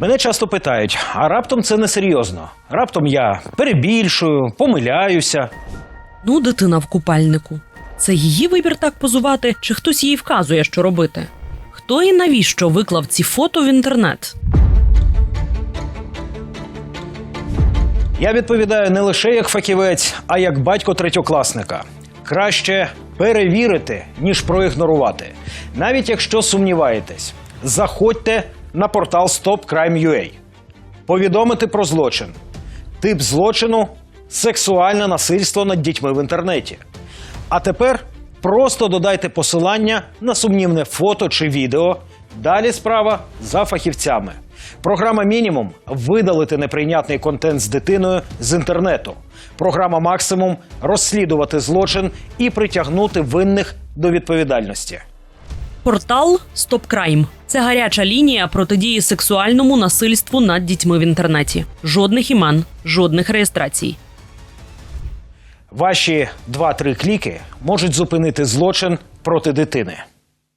Мене часто питають: а раптом це несерйозно? Раптом я перебільшую, помиляюся. Ну, дитина в купальнику. Це її вибір так позувати, чи хтось їй вказує, що робити? Хто і навіщо виклав ці фото в інтернет? Я відповідаю не лише як фахівець, а як батько третьокласника. Краще перевірити, ніж проігнорувати. Навіть якщо сумніваєтесь, заходьте на портал StopCrime.ua. Повідомити про злочин. Тип злочину сексуальне насильство над дітьми в інтернеті. А тепер просто додайте посилання на сумнівне фото чи відео. Далі справа за фахівцями. Програма Мінімум видалити неприйнятний контент з дитиною з інтернету. Програма Максимум розслідувати злочин і притягнути винних до відповідальності. Портал StopCrime – це гаряча лінія протидії сексуальному насильству над дітьми в інтернеті. Жодних імен, жодних реєстрацій. Ваші 2-3 кліки можуть зупинити злочин проти дитини.